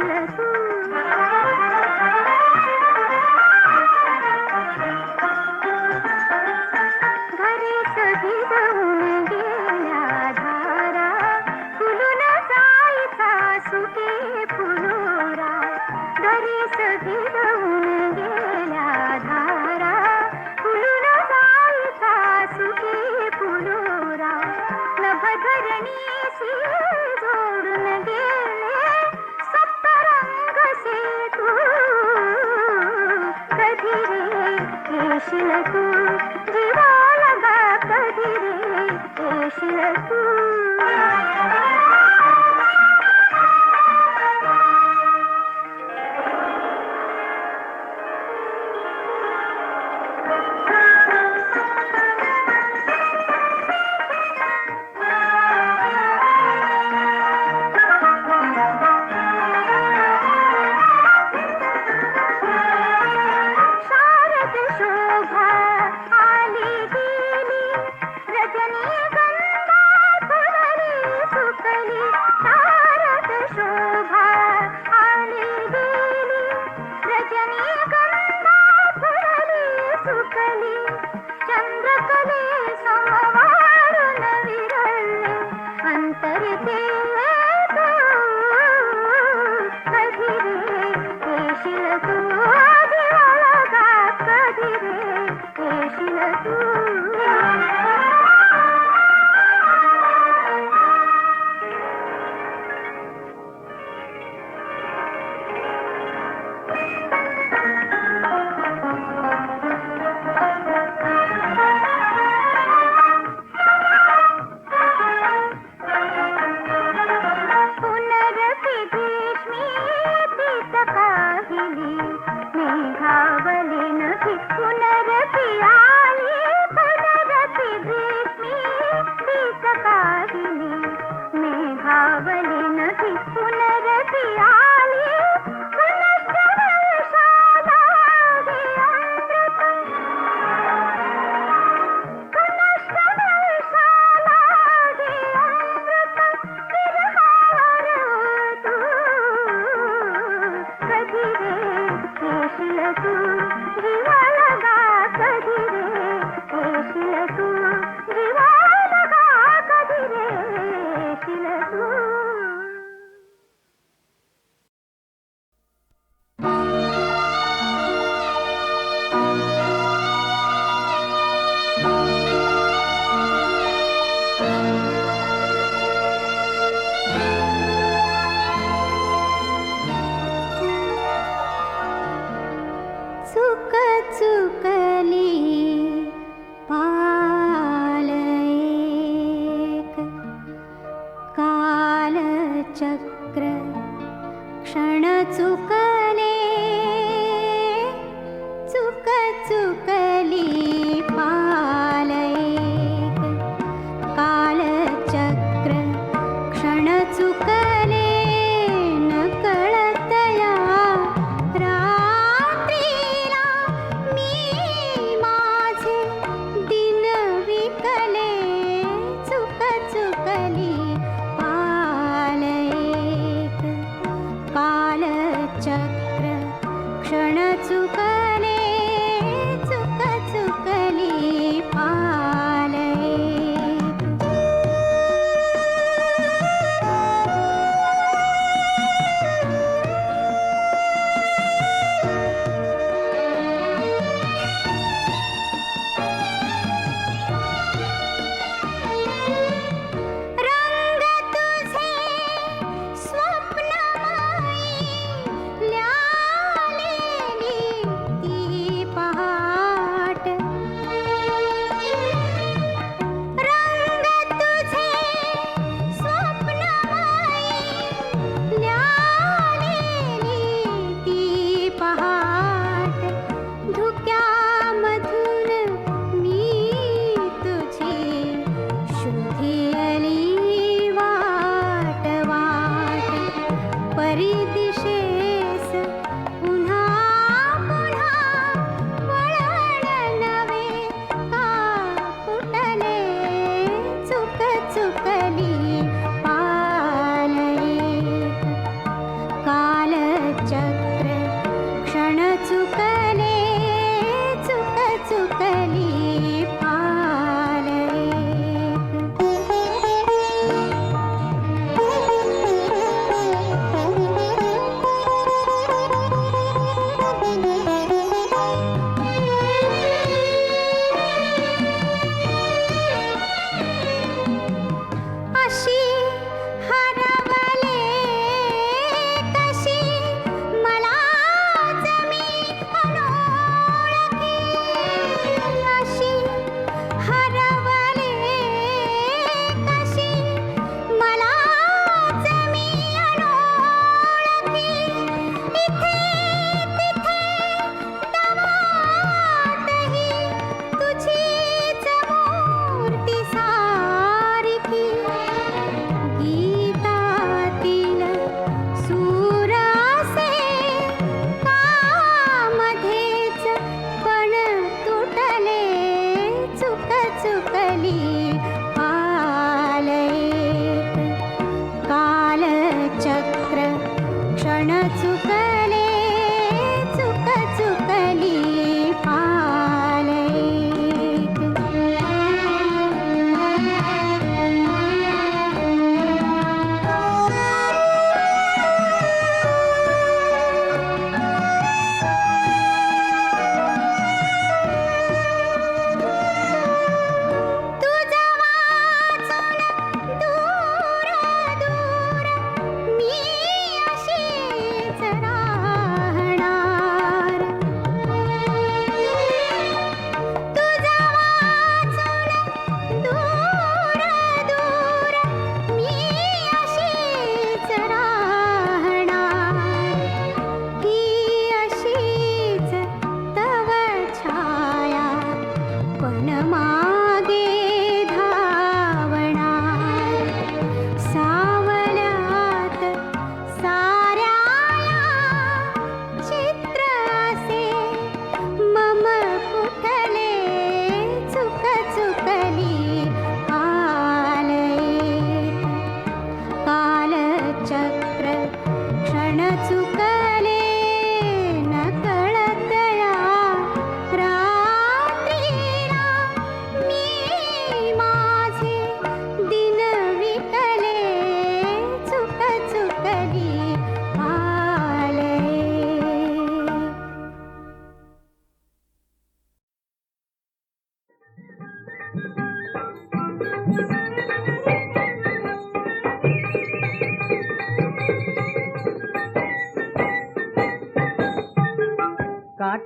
சொல்ல Thank you. సుఖలి సుఖలి क्षण चुका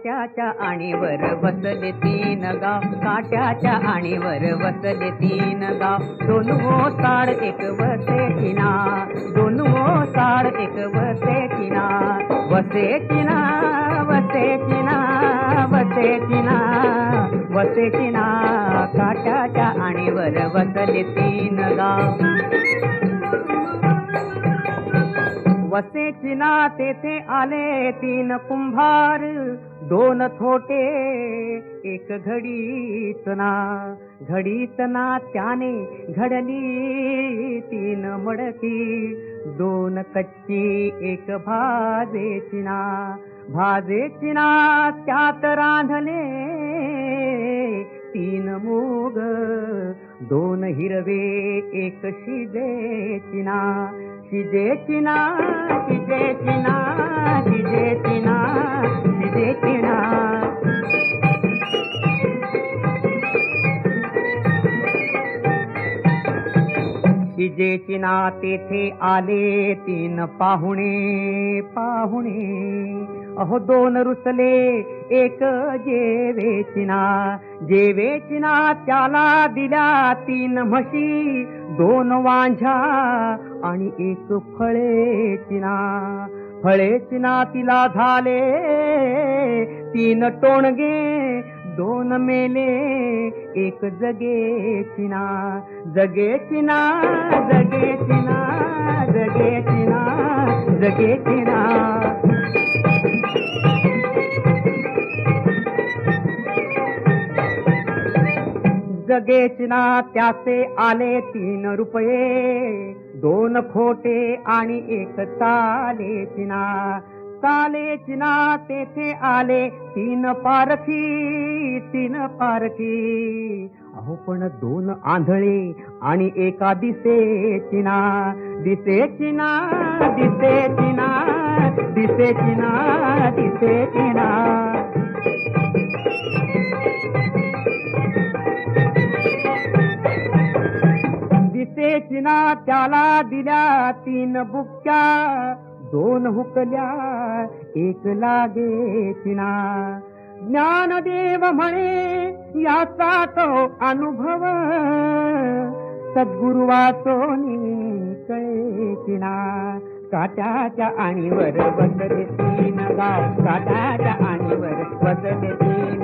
काट्याच्या आणीवर बसले तीन गाव. काट्याच्या आणीवर बसले तीन गाव. दोन साड एक वसे किना. दोन साड एक वसे किना. वसे किना वसे किना वसे चिना वसे किना काट्याच्या आणीवर बसले तीन गाव. वसे चिना तेथे आले तीन कुंभार. दोन थोटे एक घडीतना घडीतना त्याने घडली तीन मडकी. दोन कच्ची एक भाजेची ना. भाजेची ना त्यात रांधले तीन मूग. दोन हिरवे एक शिजेची ना. शिजेची ना शिजेची ना शिजेची ना. शिजेची शिजेची ना तेथे आले तीन पाहुणे पाहुणे. अहो दोन रुसले एक जेवेचिना जेवेचिना त्याला दिल्या तीन म्हशी दोन वांझ्या आणि एक फळेचिना फळे ना तिला झाले. तीन टोणगे दोन मेले एक जगे चिना जगे चिना जगे चिना जगे चिना जगे चिना. जगे चिना त्याचे आले तीन रुपये. दोन खोटे आणि एक चालेची चिना. काले चिना तेथे आले तीन पारखी तीन पारखी. अहो पण दोन आंधळे आणि एका दिसे चिना. दिसे चिना दिसे चिना दिसे चिना दिसे चिना. दिसेची त्याला दिल्या तीन बुक्या. दोन हुकल्या एक लागे ना ज्ञानदेव म्हणे याचा तो अनुभव. सद्गुरु वाचोनी कळेची ना काट्याच्या आणीवर बसले तीन गाव. काट्याच्या आणीवर बसले तीन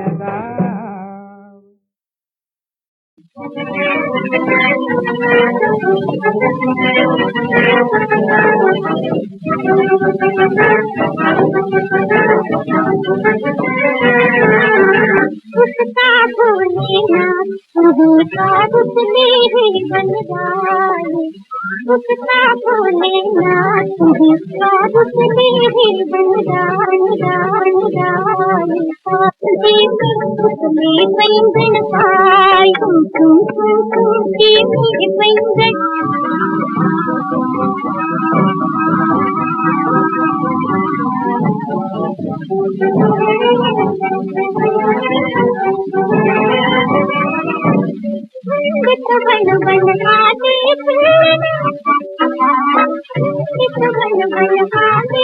उसका भोलेनाथ प्रभु का उसने ही बन जाए उसका भोलेनाथ प्रभु का उसने ही बन जाए जाए जाए उसने बैंगन खाए तुम तुम तुम तुम के मेरे बैंगन बन बन खाते बन बन खाते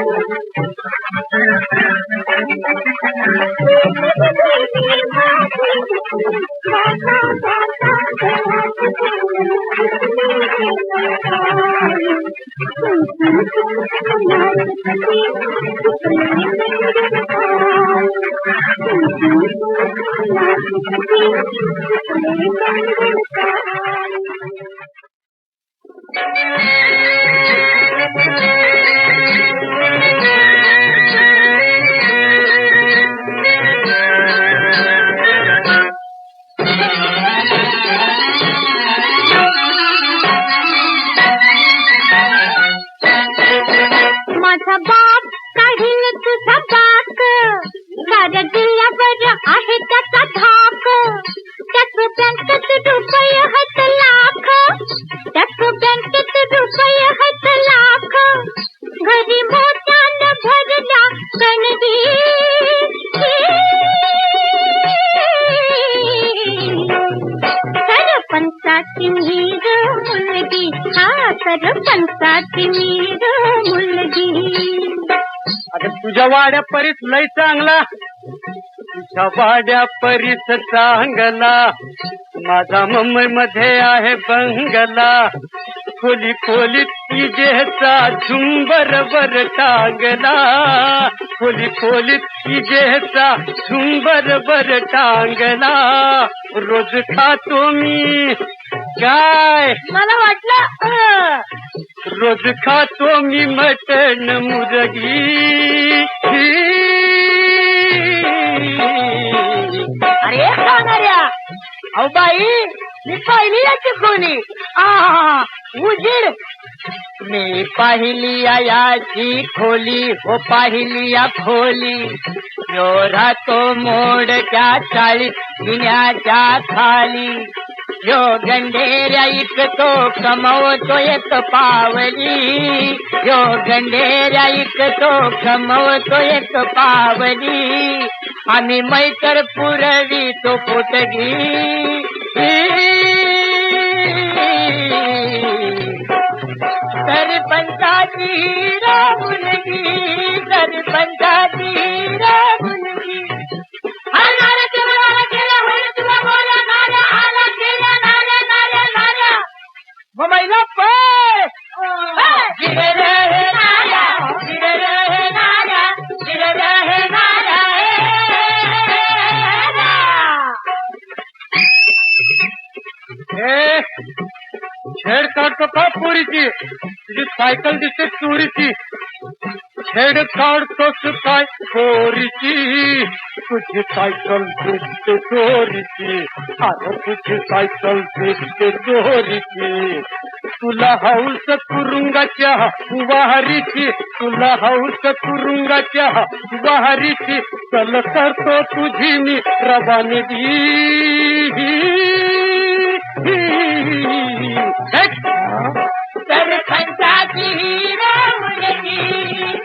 माझा सरपंचाची मीर मुलगी. हा सरपंचाची मीर मुलगी. अरे तुझ्या वाड्या परीस लय चांगला. तुझ्या वाड्या परीस चांगला. माझा मुंबई मध्ये आहे बंगला. खोली खोली तिजेचा झुंबर बर टांगला. खोली खोली तिजेचा झुंबर बर टांगला. रोज खातो मी काय? मला वाटलं रोज खातो मी मटण मुरगी. अरे खाणाऱ्या. अहो बाई मी पाहिली याची कोणी उजीड. मी पाहिली याची खोली हो पाहिली या खोली. राहतो मोडच्या चाळीस पिण्याच्या खाली गंढेर आईक तो कमो तोएत पावली। जो तो कमो तोएक पावली। मई तर पुरी तो पुटी घर पंताजी रागी घर पंजादी छेड काढतोस काय पोरीची तुझी सायकल दिसते चोरीची अरे तुझी सायकल दिसते चोरीची तुला हौस कुरुंगाच्या वाहरीची तुला हौस कुरुंगाच्या वाहरीची चल करतो तुझी मी रवानगी सरपंचाची मुलगी सरपंचाची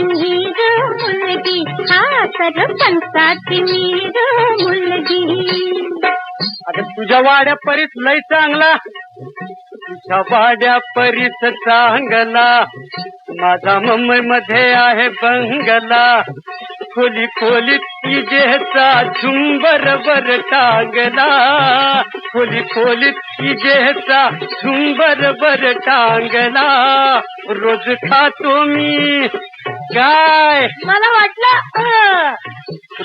मुलगी ग मुलगी हा तर पंचाची मी ग मुलगी आता तुझ्या वाड्या परीस लय चांगला. तुझ्या वाड्या परीस चांगला. माझा मुंबई मध्ये आहे बंगला. खोली खोली तिजेचा झुंबर बर टांगला खोली खोली तिजेचा झुंबर बर टांगला रोज खातो मी काय मला वाटलं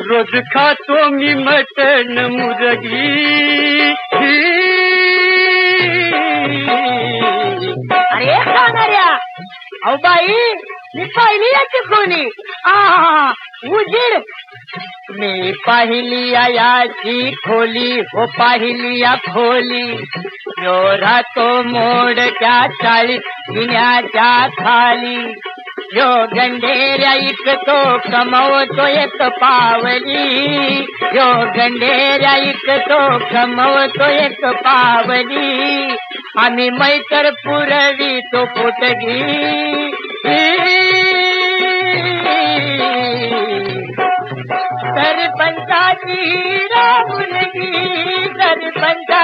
रोज खातो मी मटण मुरगी। अरे सांगणाऱ्या अहो बाई मी पाहिली याची खोली. आ उजीड मी पाहिली या याची खोली हो पाहिली या खोली. यो राहतो मोडच्या चाळी पिण्याच्या खाली. यो गंढेऱ्या इकतो कमवतो एक पावली. यो गंढेऱ्या इकतो कमवतो एक पावली. आम्ही मैतर पुरवी तो पोटगी बंद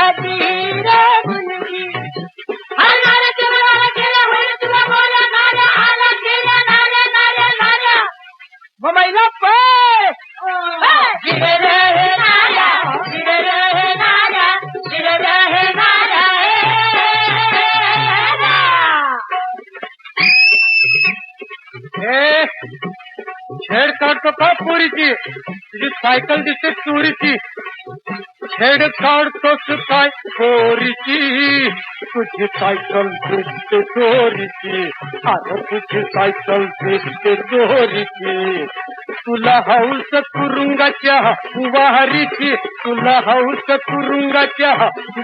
तुझी सायकल दिसते चोरीची छेड काढतोस काय चोरीची तुझी सायकल दिसते चोरीची अरे तुझी सायकल दिसते चोरीची तुला हौस कुरुंगाच्या वाहरीची तुला हौस कुरुंगाच्या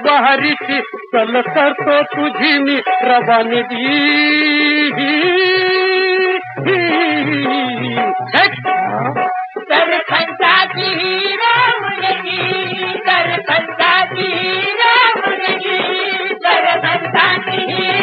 वाहरीची चल करतो तुझी मी रवानगी Thank you.